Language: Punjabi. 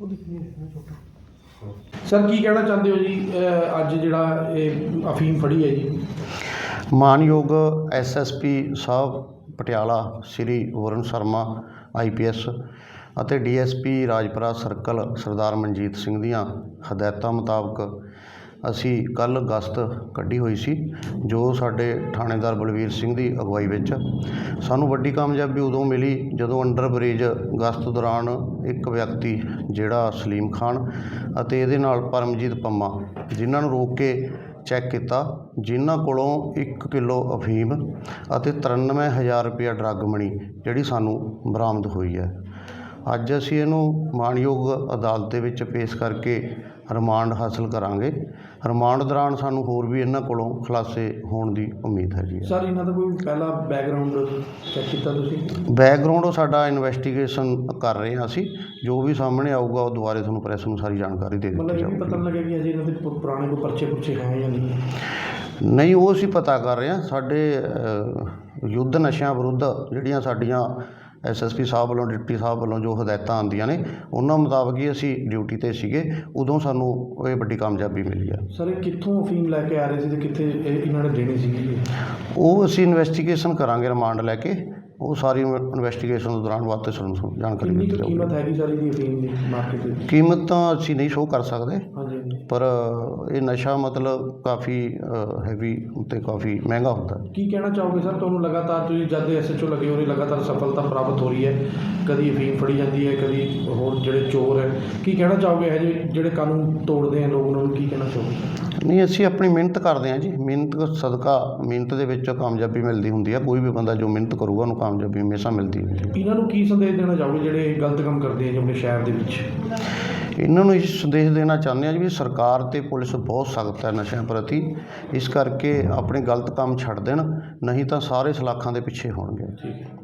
ਉਹ ਦਿਖਣੀ ਹੈ ਛੋਟਾ ਸਰ ਕੀ ਕਹਿਣਾ ਚਾਹੁੰਦੇ ਹੋ ਜੀ? ਅੱਜ ਜਿਹੜਾ ਇਹ ਅਫੀਮ ਫੜੀ ਹੈ ਜੀ। ਮਾਨਯੋਗ ਐਸਐਸਪੀ ਸਾਹਿਬ ਪਟਿਆਲਾ ਸ੍ਰੀ ਵਰੁਣ ਸ਼ਰਮਾ ਆਈਪੀਐਸ ਅਤੇ ਡੀਐਸਪੀ ਰਾਜਪੁਰਾ ਸਰਕਲ ਸਰਦਾਰ ਮਨਜੀਤ ਸਿੰਘ ਦੀਆਂ ਹਦਾਇਤਾਂ ਮੁਤਾਬਕ ਅਸੀਂ ਕੱਲ ਗਸਤ ਕੱਢੀ ਹੋਈ ਸੀ, ਜੋ ਸਾਡੇ ਥਾਣੇਦਾਰ ਬਲਵੀਰ ਸਿੰਘ ਦੀ ਅਗਵਾਈ ਵਿੱਚ। ਸਾਨੂੰ ਵੱਡੀ ਕਾਮਯਾਬੀ ਉਦੋਂ ਮਿਲੀ ਜਦੋਂ ਅੰਡਰ ਬ੍ਰਿਜ ਗਸਤ ਦੌਰਾਨ ਇੱਕ ਵਿਅਕਤੀ, ਜਿਹੜਾ ਸਲੀਮ ਖਾਨ ਅਤੇ ਇਹਦੇ ਨਾਲ ਪਰਮਜੀਤ ਪੰਮਾ, ਜਿਨ੍ਹਾਂ ਨੂੰ ਰੋਕ ਕੇ ਚੈੱਕ ਕੀਤਾ, ਜਿਨ੍ਹਾਂ ਕੋਲੋਂ 1 ਕਿਲੋ ਅਫੀਮ ਅਤੇ 93000 ਰੁਪਇਆ ਡਰੱਗ ਮਣੀ ਜਿਹੜੀ ਸਾਨੂੰ ਬਰਾਮਦ ਹੋਈ ਹੈ। ਅੱਜ ਅਸੀਂ ਇਹਨੂੰ ਮਾਣਯੋਗ ਅਦਾਲਤ ਦੇ ਵਿੱਚ ਪੇਸ਼ ਕਰਕੇ ਰਿਮਾਂਡ ਹਾਸਲ ਕਰਾਂਗੇ। ਰਿਮਾਂਡ ਦੌਰਾਨ ਸਾਨੂੰ ਹੋਰ ਵੀ ਇਹਨਾਂ ਕੋਲੋਂ ਖੁਲਾਸੇ ਹੋਣ ਦੀ ਉਮੀਦ ਹੈ ਸਰ ਇਹਨਾਂ ਦਾ ਕੋਈ ਪਹਿਲਾ ਬੈਕਗ੍ਰਾਉਂਡ ਚੈੱਕ ਕੀਤਾ ਤੁਸੀਂ? ਬੈਕਗ੍ਰਾਉਂਡ ਉਹ ਸਾਡਾ ਇਨਵੈਸਟੀਗੇਸ਼ਨ ਕਰ ਰਹੇ ਹਾਂ ਅਸੀਂ। ਜੋ ਵੀ ਸਾਹਮਣੇ ਆਊਗਾ ਉਹ ਦੁਬਾਰੇ ਤੁਹਾਨੂੰ ਪ੍ਰੈਸ ਨੂੰ ਸਾਰੀ ਜਾਣਕਾਰੀ ਦੇ ਮਤਲਬ ਦਿੱਤੀ ਇਹ ਵੀ ਪਤਾ ਜਾਊਗੀ ਲੱਗਿਆ ਕਿ ਅਜੇ ਇਹਨਾਂ ਦੇ ਪੁਰਾਣੇ ਕੋਈ ਪਰਚੇ ਪੁਰਚੇ ਹੈ ਜਾਂ ਨਹੀਂ? ਨਹੀਂ ਉਹ ਅਸੀਂ ਪਤਾ ਕਰ ਰਹੇ ਹਾਂ। ਸਾਡੇ ਯੁੱਧ ਨਸ਼ਿਆਂ ਵਿਰੁੱਧ ਜਿਹੜੀਆਂ ਸਾਡੀਆਂ ਐਸਐਸਪੀ ਸਾਹਿਬ ਵੱਲੋਂ ਡਿਪਟੀ ਸਾਹਿਬ ਵੱਲੋਂ ਜੋ ਹਦਾਇਤਾਂ ਆਉਂਦੀਆਂ ਨੇ ਉਹਨਾਂ ਮੁਤਾਬਕ ਹੀ ਅਸੀਂ ਡਿਊਟੀ ਤੇ ਸੀਗੇ। ਉਦੋਂ ਸਾਨੂੰ ਇਹ ਵੱਡੀ ਕਾਮਯਾਬੀ ਮਿਲੀ ਹੈ ਸਰ ਇਹ ਕਿੱਥੋਂ ਅਫੀਮ ਲੈ ਕੇ ਆ ਰਹੇ ਸੀ ਤੇ ਕਿੱਥੇ ਇਹ ਇਹਨਾਂ ਨੇ ਦੇਣੀ ਸੀਗੀ ਉਹ ਅਸੀਂ ਇਨਵੈਸਟੀਗੇਸ਼ਨ ਕਰਾਂਗੇ ਰਿਮਾਂਡ ਲੈ ਕੇ। ਉਹ ਸਾਰੀ ਇਨਵੈਸਟੀਗੇਸ਼ਨ ਦੇ ਦੌਰਾਨ ਵਾਸਤੇ ਸਾਨੂੰ ਜਾਣਕਾਰੀ ਕਿੰਨੀ ਮਿਲ ਕੁ ਕੀਮਤ ਹੈਗੀ ਸਰ ਇਹਦੀ ਅਫੀਮ ਦੀ ਮਾਰਕੀਟ ਵਿੱਚ? ਕੀਮਤ ਤਾਂ ਅਸੀਂ ਨਹੀਂ ਸ਼ੋਅ ਕਰ ਸਕਦੇ। ਪਰ ਇਹ ਨਸ਼ਾ ਮਤਲਬ ਕਾਫੀ ਹੈਵੀ ਤੇ ਕਾਫੀ ਮਹਿੰਗਾ ਹੁੰਦਾ। ਕੀ ਕਹਿਣਾ ਚਾਹੋਗੇ ਸਰ? ਤੁਹਾਨੂੰ ਲਗਾਤਾਰ ਤੁਸੀਂ ਜਦ ਦੇ ਐਸਐਚਓ ਲੱਗੇ ਹੋ ਰਹੇ ਲਗਾਤਾਰ ਸਫਲਤਾ ਪ੍ਰਾਪਤ ਹੋ ਰਹੀ ਹੈ। ਕਦੀ ਅਫੀਮ ਫੜੀ ਜਾਂਦੀ ਹੈ ਕਦੀ ਹੋਰ ਜਿਹੜੇ ਚੋਰ ਹੈ। ਕੀ ਕਹਿਣਾ ਚਾਹੋਗੇ ਇਹ ਜਿਹੇ ਜਿਹੜੇ ਕਾਨੂੰਨ ਤੋੜਦੇ ਆ ਲੋਕ ਉਹਨਾਂ ਨੂੰ? ਕੀ ਕਹਿਣਾ ਚਾਹੋਗੇ? ਨਹੀਂ ਅਸੀਂ ਆਪਣੀ ਮਿਹਨਤ ਕਰਦੇ ਹਾਂ ਜੀ। ਮਿਹਨਤ ਸਦਕਾ ਮਿਹਨਤ ਦੇ ਵਿੱਚ ਕਾਮਯਾਬੀ ਮਿਲਦੀ ਹੁੰਦੀ ਹੈ। ਕੋਈ ਵੀ ਬੰਦਾ ਜੋ ਮਿਹਨਤ ਕਰੂਗਾ ਉਹਨੂੰ ਕਾਮਯਾਬੀ ਹਮੇਸ਼ਾ ਮਿਲਦੀ ਹੁੰਦੀ ਹੈ। ਇਹਨਾਂ ਨੂੰ ਕੀ ਸੰਦੇਸ਼ ਦੇਣਾ ਚਾਹੋਗੇ ਜਿਹੜੇ ਗਲਤ ਕੰਮ ਕਰਦੇ ਆ ਜੀ ਆਪਣੇ ਸ਼ਹਿਰ ਦੇ ਵਿੱਚ? ਇਹਨਾਂ ਨੂੰ ਇਹ ਸੰਦੇਸ਼ ਦੇਣਾ ਚਾਹੁੰਦੇ ਹਾਂ ਜੀ ਵੀ ਸਰਕਾਰ ਤੇ ਪੁਲਿਸ ਬਹੁਤ ਸਖਤ ਹੈ ਨਸ਼ਿਆਂ ਪ੍ਰਤੀ। ਇਸ ਕਰਕੇ ਆਪਣੇ ਗਲਤ ਕੰਮ ਛੱਡ ਦੇਣ, ਨਹੀਂ ਤਾਂ ਸਾਰੇ ਸਲਾਖਾਂ ਦੇ ਪਿੱਛੇ ਹੋਣਗੇ। ਠੀਕ ਹੈ।